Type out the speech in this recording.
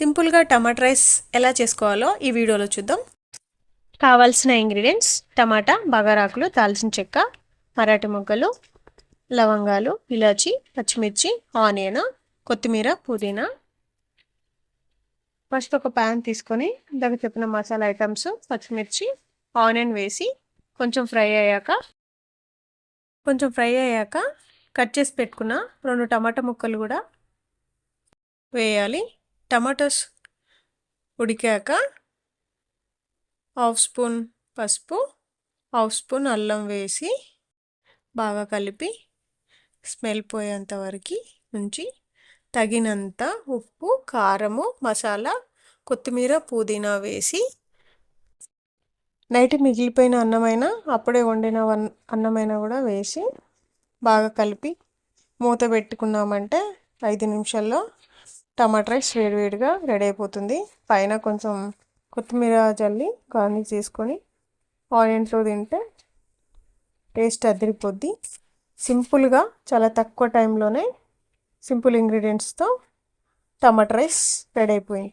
సింపుల్గా టమాటా రైస్ ఎలా చేసుకోవాలో ఈ వీడియోలో చూద్దాం. కావాల్సిన ఇంగ్రీడియంట్స్ టమాటా బగారాకులు దాల్చిన చెక్క మరాఠీ మొగ్గలు లవంగాలు ఇలాచి పచ్చిమిర్చి ఆనియన్ కొత్తిమీర పుదీనా. ఫస్ట్ ఒక ప్యాన్ తీసుకొని ఇందాక చెప్పిన మసాలా ఐటమ్స్ పచ్చిమిర్చి ఆనియన్ వేసి కొంచెం ఫ్రై అయ్యాక కొంచెం ఫ్రై అయ్యాక కట్ చేసి పెట్టుకున్న రెండు టమాటా ముక్కలు కూడా వేయాలి. టమాటోస్ ఉడికాక హాఫ్ స్పూన్ పసుపు హాఫ్ స్పూన్ అల్లం వేసి బాగా కలిపి స్మెల్ పోయేంత వరకు ఉంచి తగినంత ఉప్పు కారము మసాలా కొత్తిమీర పుదీనా వేసి నైట్ మిగిలిపోయిన అన్నమైన అప్పుడే వండిన అన్నమైన కూడా వేసి బాగా కలిపి మూత పెట్టుకున్నామంటే ఐదు నిమిషాల్లో టమాటా రైస్ వేడివేడిగా రెడీ అయిపోతుంది. పైన కొంచెం కొత్తిమీర జల్లి గార్నిష్ చేసుకొని ఆనియన్స్లో తింటే టేస్ట్ అదిరిపోద్ది. సింపుల్గా చాలా తక్కువ టైంలోనే సింపుల్ ఇంగ్రీడియంట్స్తో టమాటా రైస్ రెడీ అయిపోయింది.